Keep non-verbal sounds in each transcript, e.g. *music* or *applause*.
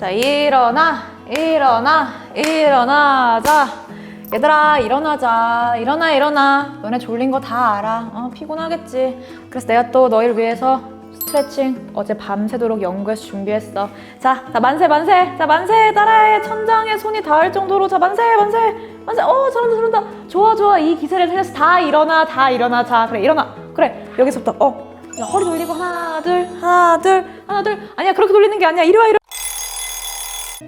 자, 일어나, 일어나, 일어나. 자, 얘들아, 일어나자. 일어나, 일어나. 너네 졸린 거 다 알아. 어, 피곤하겠지. 그래서 내가 또 너희를 위해서 스트레칭 어제 밤새도록 연구해서 준비했어. 자, 자, 만세, 만세. 자, 만세. 따라해. 천장에 손이 닿을 정도로. 자, 만세, 만세. 만세. 어, 잘한다, 잘한다. 좋아, 좋아. 이 기세를 살려서 다 일어나, 다 일어나. 자, 그래, 일어나. 그래, 여기서부터. 어. 자, 허리 돌리고 하나, 둘, 하나, 둘, 하나, 둘. 아니야, 그렇게 돌리는 게 아니야. 이리 와, 이리 와.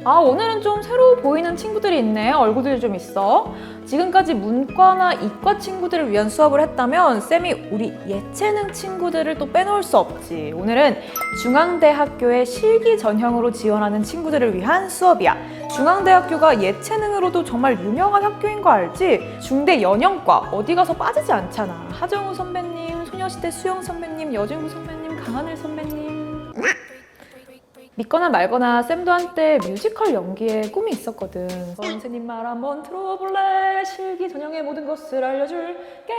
아, 오늘은 좀 새로 보이는 친구들이 있네. 얼굴들이 좀 있어. 지금까지 문과나 이과 친구들을 위한 수업을 했다면 쌤이 우리 예체능 친구들을 또 빼놓을 수 없지. 오늘은 중앙대학교의 실기 전형으로 지원하는 친구들을 위한 수업이야. 중앙대학교가 예체능으로도 정말 유명한 학교인 거 알지? 중대 연영과 어디 가서 빠지지 않잖아. 하정우 선배님, 소녀시대 수영 선배님, 여진구 선배님, 강하늘 선배님. 믿거나 말거나 쌤도 한때 뮤지컬 연기에 꿈이 있었거든. 선생님 말 한번 들어볼래? 실기 전형의 모든 것을 알려줄게.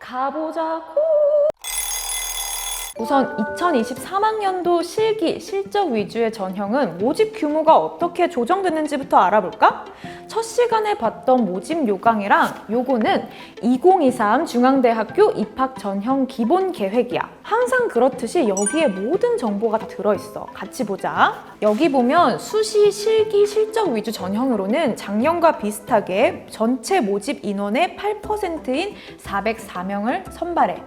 가보자고. 우선 2023학년도 실기, 실적 위주의 전형은 모집 규모가 어떻게 조정됐는지부터 알아볼까? 첫 시간에 봤던 모집 요강이랑 요거는 2023 중앙대학교 입학 전형 기본 계획이야. 항상 그렇듯이 여기에 모든 정보가 다 들어있어. 같이 보자. 여기 보면 수시, 실기, 실적 위주 전형으로는 작년과 비슷하게 전체 모집 인원의 8%인 404명을 선발해.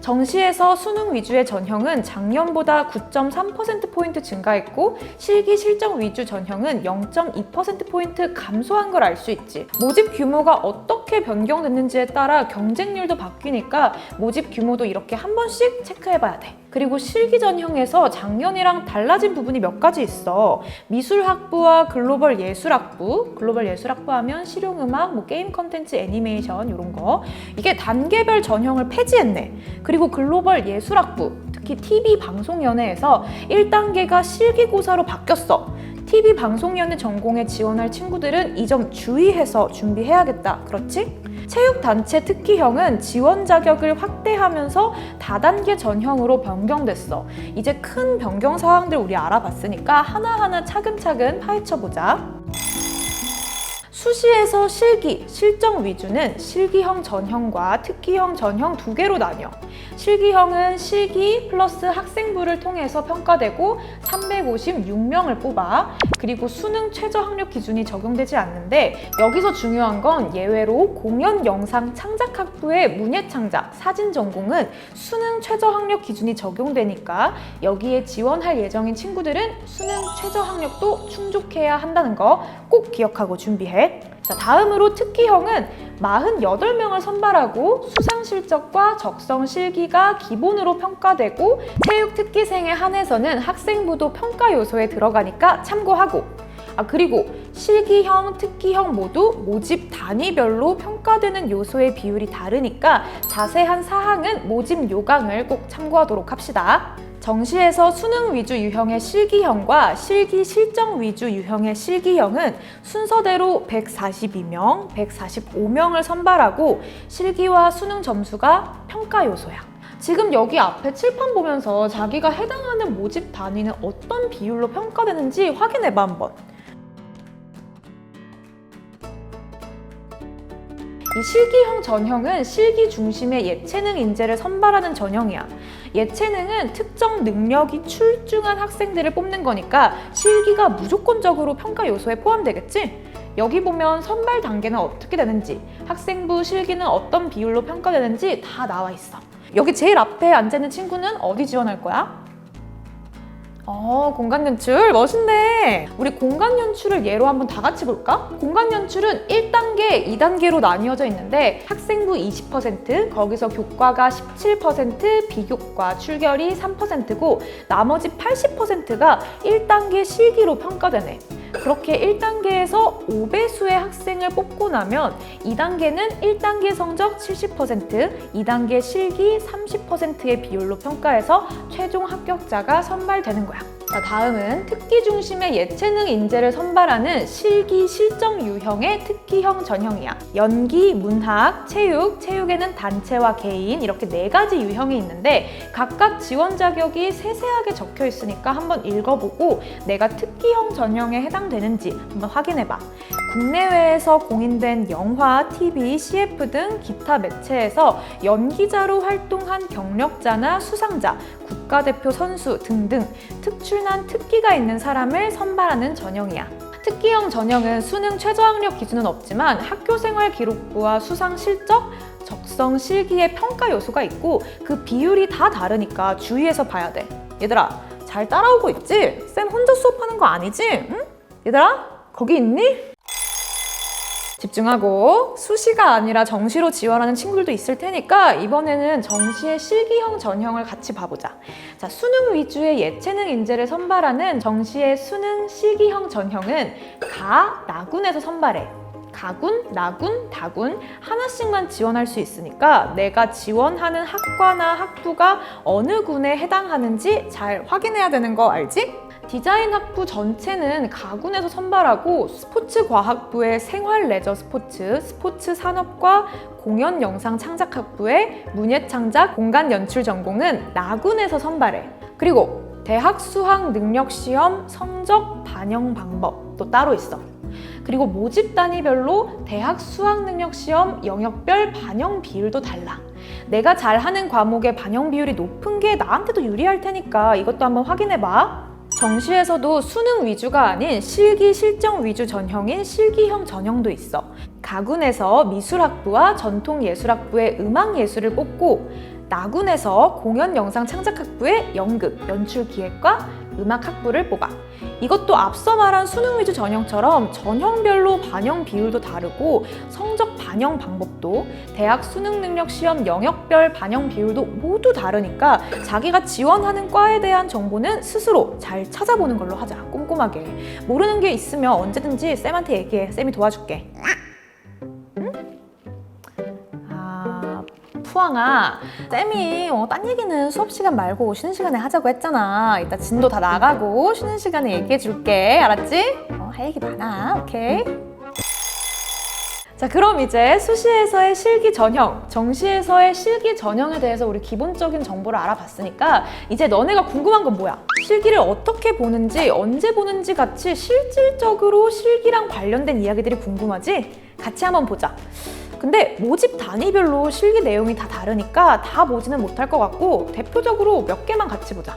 정시에서 수능 위주의 전형은 작년보다 9.3%포인트 증가했고 실기 실적 위주 전형은 0.2%포인트 감소한 걸 알 수 있지. 모집 규모가 어떻게 변경됐는지에 따라 경쟁률도 바뀌니까 모집 규모도 이렇게 한 번씩 체크해봐야 돼. 그리고 실기 전형에서 작년이랑 달라진 부분이 몇 가지 있어. 미술학부와 글로벌 예술학부, 글로벌 예술학부 하면 실용음악, 뭐 게임 컨텐츠, 애니메이션 이런 거. 이게 단계별 전형을 폐지했네. 그리고 글로벌 예술학부, 특히 TV 방송연예에서 1단계가 실기고사로 바뀌었어. TV 방송연예 전공에 지원할 친구들은 이 점 주의해서 준비해야겠다. 그렇지? 체육단체 특기형은 지원 자격을 확대하면서 다단계 전형으로 변경됐어. 이제 큰 변경 사항들 우리 알아봤으니까 하나하나 차근차근 파헤쳐보자. 수시에서 실기, 실정 위주는 실기형 전형과 특기형 전형 두 개로 나뉘어. 실기형은 실기 플러스 학생부를 통해서 평가되고 356명을 뽑아. 그리고 수능 최저 학력 기준이 적용되지 않는데 여기서 중요한 건 예외로 공연 영상 창작학부의 문예 창작, 사진 전공은 수능 최저 학력 기준이 적용되니까 여기에 지원할 예정인 친구들은 수능 최저 학력도 충족해야 한다는 거 꼭 기억하고 준비해. 자, 다음으로 특기형은 48명을 선발하고 수상 실적과 적성 실기가 기본으로 평가되고 체육 특기생에 한해서는 학생부도 평가 요소에 들어가니까 참고하고 아 그리고 실기형, 특기형 모두 모집 단위별로 평가되는 요소의 비율이 다르니까 자세한 사항은 모집 요강을 꼭 참고하도록 합시다. 정시에서 수능 위주 유형의 실기형과 실기 실정 위주 유형의 실기형은 순서대로 142명, 145명을 선발하고 실기와 수능 점수가 평가 요소야. 지금 여기 앞에 칠판 보면서 자기가 해당하는 모집 단위는 어떤 비율로 평가되는지 확인해봐 한번. 이 실기형 전형은 실기 중심의 예체능 인재를 선발하는 전형이야. 예체능은 특정 능력이 출중한 학생들을 뽑는 거니까 실기가 무조건적으로 평가 요소에 포함되겠지? 여기 보면 선발 단계는 어떻게 되는지, 학생부 실기는 어떤 비율로 평가되는지 다 나와 있어. 여기 제일 앞에 앉아있는 친구는 어디 지원할 거야? 어, 공간 연출 멋있네. 우리 공간 연출을 예로 한번 다 같이 볼까? 공간 연출은 1단계, 2단계로 나뉘어져 있는데 학생부 20%, 거기서 교과가 17%, 비교과 출결이 3%고 나머지 80%가 1단계 실기로 평가되네. 그렇게 1단계에서 5배수의 학생을 뽑고 나면 2단계는 1단계 성적 70%, 2단계 실기 30%의 비율로 평가해서 최종 합격자가 선발되는 거야. 자, 다음은 특기 중심의 예체능 인재를 선발하는 실기 실정 유형의 특기형 전형이야. 연기, 문학, 체육, 체육에는 단체와 개인 이렇게 네 가지 유형이 있는데 각각 지원 자격이 세세하게 적혀 있으니까 한번 읽어보고 내가 특기형 전형에 해당되는지 한번 확인해봐. 국내외에서 공인된 영화, TV, CF 등 기타 매체에서 연기자로 활동한 경력자나 수상자, 국가대표 선수 등등 특출난 특기가 있는 사람을 선발하는 전형이야. 특기형 전형은 수능 최저학력 기준은 없지만 학교생활 기록부와 수상 실적, 적성 실기의 평가 요소가 있고 그 비율이 다 다르니까 주의해서 봐야 돼. 얘들아, 잘 따라오고 있지? 쌤 혼자 수업하는 거 아니지? 응? 얘들아, 거기 있니? 집중하고 수시가 아니라 정시로 지원하는 친구들도 있을 테니까 이번에는 정시의 실기형 전형을 같이 봐보자. 자, 수능 위주의 예체능 인재를 선발하는 정시의 수능 실기형 전형은 가, 나군에서 선발해. 가군, 나군, 다군 하나씩만 지원할 수 있으니까 내가 지원하는 학과나 학부가 어느 군에 해당하는지 잘 확인해야 되는 거 알지? 디자인 학부 전체는 가군에서 선발하고 스포츠 과학부의 생활 레저 스포츠, 스포츠 산업과 공연 영상 창작 학부의 문예 창작 공간 연출 전공은 나군에서 선발해. 그리고 대학 수학 능력 시험 성적 반영 방법도 따로 있어. 그리고 모집 단위별로 대학 수학 능력 시험 영역별 반영 비율도 달라. 내가 잘하는 과목의 반영 비율이 높은 게 나한테도 유리할 테니까 이것도 한번 확인해 봐. 정시에서도 수능 위주가 아닌 실기 실정 위주 전형인 실기형 전형도 있어. 가군에서 미술학부와 전통예술학부의 음악예술을 뽑고 나군에서 공연영상 창작학부의 연극, 연출기획과 음악학부를 뽑아. 이것도 앞서 말한 수능 위주 전형처럼 전형별로 반영 비율도 다르고 성적 반영 방법도 대학 수능 능력 시험 영역별 반영 비율도 모두 다르니까 자기가 지원하는 과에 대한 정보는 스스로 잘 찾아보는 걸로 하자. 꼼꼼하게. 모르는 게 있으면 언제든지 쌤한테 얘기해. 쌤이 도와줄게. 아, 푸앙아, 쌤이 어, 딴 얘기는 수업 시간 말고 쉬는 시간에 하자고 했잖아. 이따 진도 다 나가고 쉬는 시간에 얘기해 줄게. 알았지? 어, 할 얘기 많아. 오케이. 자, 그럼 이제 수시에서의 실기 전형, 정시에서의 실기 전형에 대해서 우리 기본적인 정보를 알아봤으니까 이제 너네가 궁금한 건 뭐야? 실기를 어떻게 보는지, 언제 보는지 같이 실질적으로 실기랑 관련된 이야기들이 궁금하지? 같이 한번 보자. 근데 모집 단위별로 실기 내용이 다 다르니까 다 보지는 못할 것 같고 대표적으로 몇 개만 같이 보자.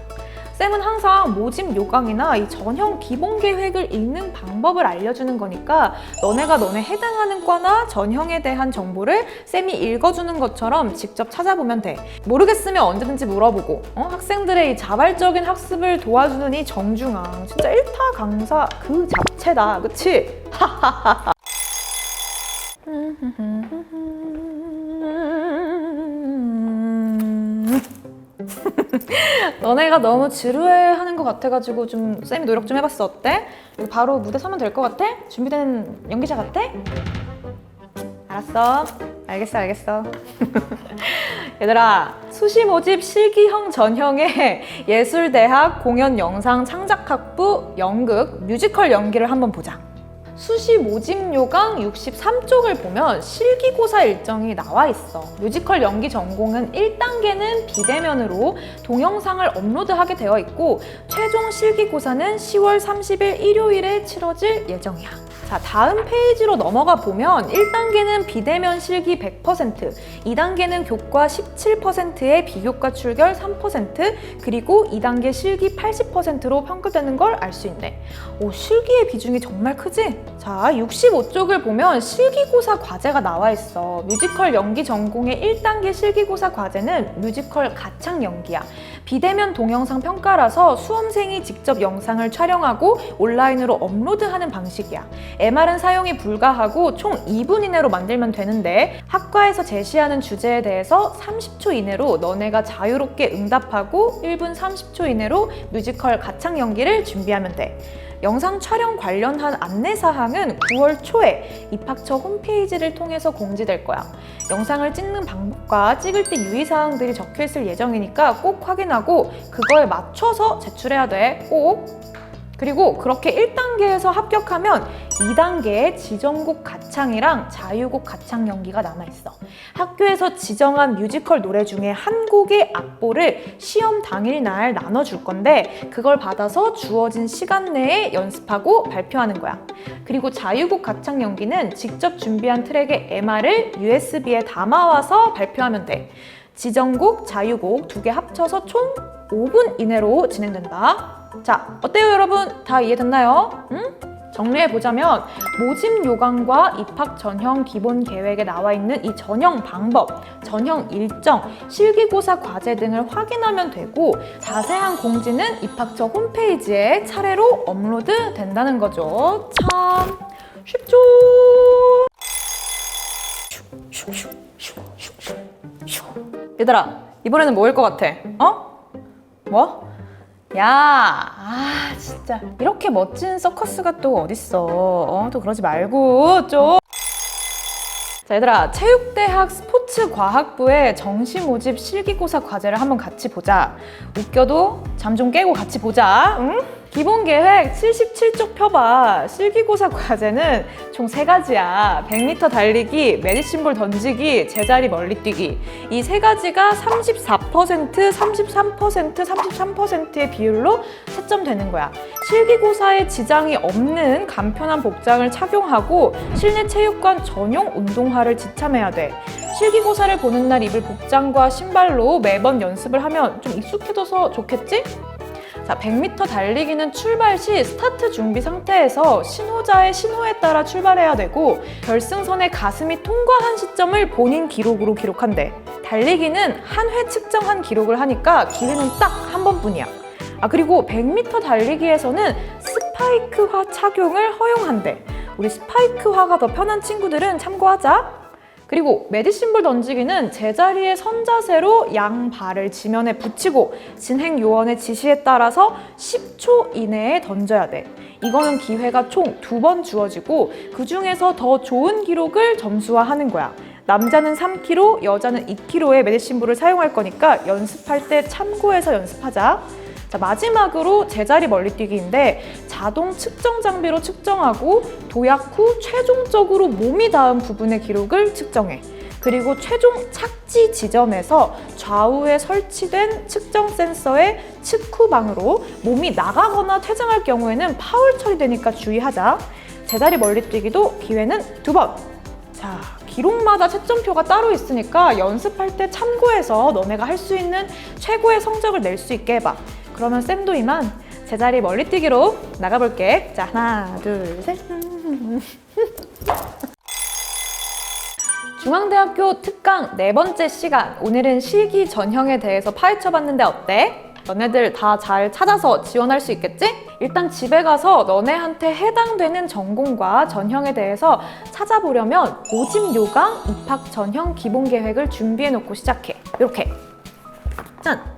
쌤은 항상 모집 요강이나 이 전형 기본 계획을 읽는 방법을 알려주는 거니까 너네가 너네 해당하는 과나 전형에 대한 정보를 쌤이 읽어주는 것처럼 직접 찾아보면 돼. 모르겠으면 언제든지 물어보고 어? 학생들의 이 자발적인 학습을 도와주는 이 정중앙 진짜 일타 강사 그 자체다. 그치? *laughs* 너네가 너무 지루해하는 것 같아가지고 좀 쌤이 노력 좀 해봤어 어때? 바로 무대 서면 될 것 같아? 준비된 연기자 같아? 알았어 알겠어 알겠어 *laughs* 얘들아 수시 모집 실기형 전형의 *laughs* 예술대학 공연 영상 창작학부 연극 뮤지컬 연기를 한번 보자 수시 모집 요강 63쪽을 보면 실기고사 일정이 나와 있어. 뮤지컬 연기 전공은 1단계는 비대면으로 동영상을 업로드하게 되어 있고 최종 실기고사는 10월 30일 일요일에 치러질 예정이야. 자, 다음 페이지로 넘어가 보면 1단계는 비대면 실기 100%, 2단계는 교과 17%의 비교과 출결 3%, 그리고 2단계 실기 80%로 평가되는 걸 알 수 있네. 오, 실기의 비중이 정말 크지? 자, 65쪽을 보면 실기고사 과제가 나와 있어. 뮤지컬 연기 전공의 1단계 실기고사 과제는 뮤지컬 가창 연기야. 비대면 동영상 평가라서 수험생이 직접 영상을 촬영하고 온라인으로 업로드하는 방식이야. MR은 사용이 불가하고 총 2분 이내로 만들면 되는데 학과에서 제시하는 주제에 대해서 30초 이내로 너네가 자유롭게 응답하고 1분 30초 이내로 뮤지컬 가창 연기를 준비하면 돼. 영상 촬영 관련한 안내사항은 9월 초에 입학처 홈페이지를 통해서 공지될 거야. 영상을 찍는 방법과 찍을 때 유의사항들이 적혀 있을 예정이니까 꼭 확인하고 그거에 맞춰서 제출해야 돼. 꼭. 그리고 그렇게 1단계에서 합격하면 2단계에 지정곡 가창이랑 자유곡 가창 연기가 남아있어. 학교에서 지정한 뮤지컬 노래 중에 한 곡의 악보를 시험 당일날 나눠줄 건데 그걸 받아서 주어진 시간 내에 연습하고 발표하는 거야. 그리고 자유곡 가창 연기는 직접 준비한 트랙의 MR을 USB에 담아와서 발표하면 돼. 지정곡, 자유곡 두 개 합쳐서 총 5분 이내로 진행된다. 자, 어때요, 여러분? 다 이해됐나요? 응? 정리해 보자면 모집 요강과 입학 전형 기본 계획에 나와 있는 이 전형 방법, 전형 일정, 실기고사 과제 등을 확인하면 되고 자세한 공지는 입학처 홈페이지에 차례로 업로드 된다는 거죠. 참 쉽죠? 얘들아, 이번에는 뭐일 것 같아? 어? 뭐? 야, 아, 진짜. 이렇게 멋진 서커스가 또 어딨어. 어, 또 그러지 말고, 좀. 자, 얘들아, 체육대학 스포츠과학부의 정시 모집 실기고사 과제를 한번 같이 보자. 웃겨도 잠 좀 깨고 같이 보자. 응? 기본 계획 77쪽 펴봐. 실기고사 과제는 총 세 가지야. 100m 달리기, 메디신볼 던지기, 제자리 멀리 뛰기. 이 세 가지가 34%, 33%, 33%의 비율로 채점되는 거야. 실기고사에 지장이 없는 간편한 복장을 착용하고 실내 체육관 전용 운동화를 지참해야 돼. 실기고사를 보는 날 입을 복장과 신발로 매번 연습을 하면 좀 익숙해져서 좋겠지? 자, 100m 달리기는 출발 시 스타트 준비 상태에서 신호자의 신호에 따라 출발해야 되고 결승선의 가슴이 통과한 시점을 본인 기록으로 기록한대. 달리기는 한 회 측정한 기록을 하니까 기회는 딱 한 번뿐이야. 아, 그리고 100m 달리기에서는 스파이크화 착용을 허용한대. 우리 스파이크화가 더 편한 친구들은 참고하자. 그리고 메디신볼 던지기는 제자리에 선 자세로 양 발을 지면에 붙이고 진행 요원의 지시에 따라서 10초 이내에 던져야 돼. 이거는 기회가 총 두 번 주어지고 그 중에서 더 좋은 기록을 점수화하는 거야. 남자는 3kg, 여자는 2kg의 메디신볼을 사용할 거니까 연습할 때 참고해서 연습하자. 자, 마지막으로 제자리 멀리뛰기인데 자동 측정 장비로 측정하고 도약 후 최종적으로 몸이 닿은 부분의 기록을 측정해. 그리고 최종 착지 지점에서 좌우에 설치된 측정 센서의 측후방으로 몸이 나가거나 퇴장할 경우에는 파울 처리되니까 주의하자. 제자리 멀리 뛰기도 기회는 두 번. 자, 기록마다 채점표가 따로 있으니까 연습할 때 참고해서 너네가 할 수 있는 최고의 성적을 낼 수 있게 해봐. 그러면 쌤도 이만 제자리 멀리뛰기로 나가볼게. 자, 하나, 둘, 셋. 중앙대학교 특강 네 번째 시간. 오늘은 실기 전형에 대해서 파헤쳐봤는데 어때? 너네들 다 잘 찾아서 지원할 수 있겠지? 일단 집에 가서 너네한테 해당되는 전공과 전형에 대해서 찾아보려면 모집 요강 입학 전형 기본 계획을 준비해 놓고 시작해. 이렇게. 짠!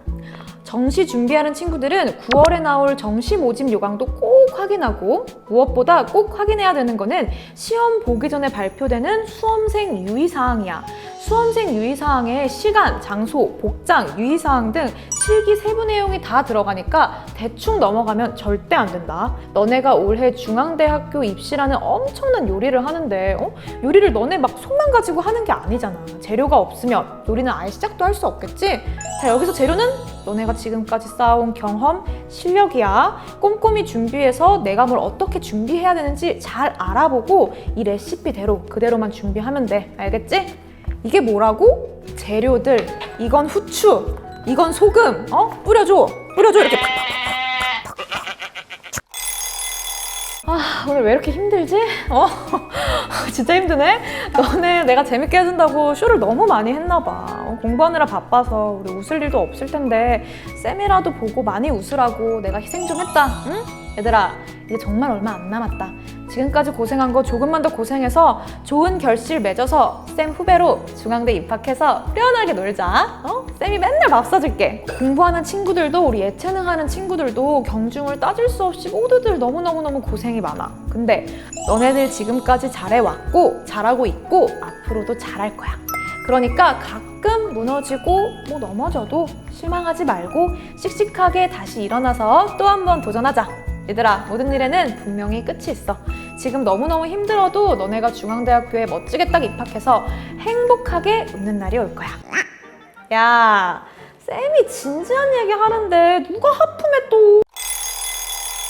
정시 준비하는 친구들은 9월에 나올 정시 모집 요강도 꼭 확인하고 무엇보다 꼭 확인해야 되는 거는 시험 보기 전에 발표되는 수험생 유의사항이야. 수험생 유의사항에 시간, 장소, 복장, 유의사항 등 실기 세부 내용이 다 들어가니까 대충 넘어가면 절대 안 된다. 너네가 올해 중앙대학교 입시라는 엄청난 요리를 하는데 어? 요리를 너네 막 손만 가지고 하는 게 아니잖아. 재료가 없으면 요리는 아예 시작도 할 수 없겠지? 자, 여기서 재료는 너네가 지금까지 쌓아온 경험, 실력이야. 꼼꼼히 준비해서 내가 뭘 어떻게 준비해야 되는지 잘 알아보고 이 레시피대로 그대로만 준비하면 돼. 알겠지? 이게 뭐라고? 재료들. 이건 후추. 이건 소금. 어? 뿌려줘. 뿌려줘. 이렇게 팍팍팍팍팍. 아, 오늘 왜 이렇게 힘들지? 어? *laughs* 진짜 힘드네? 너네 내가 재밌게 해준다고 쇼를 너무 많이 했나봐. 어, 공부하느라 바빠서 우리 웃을 일도 없을 텐데 쌤이라도 보고 많이 웃으라고 내가 희생 좀 했다. 응? 얘들아, 이제 정말 얼마 안 남았다. 지금까지 고생한 거 조금만 더 고생해서 좋은 결실 맺어서 쌤 후배로 중앙대 입학해서 후련하게 놀자. 어? 쌤이 맨날 밥 사줄게. 공부하는 친구들도 우리 예체능 하는 친구들도 경중을 따질 수 없이 모두들 너무너무너무 고생이 많아. 근데 너네들 지금까지 잘해왔고 잘하고 있고 앞으로도 잘할 거야. 그러니까 가끔 무너지고 뭐 넘어져도 실망하지 말고 씩씩하게 다시 일어나서 또 한 번 도전하자. 얘들아, 모든 일에는 분명히 끝이 있어. 지금 너무너무 힘들어도 너네가 중앙대학교에 멋지게 딱 입학해서 행복하게 웃는 날이 올 거야. 야, 쌤이 진지한 얘기 하는데 누가 하품해 또.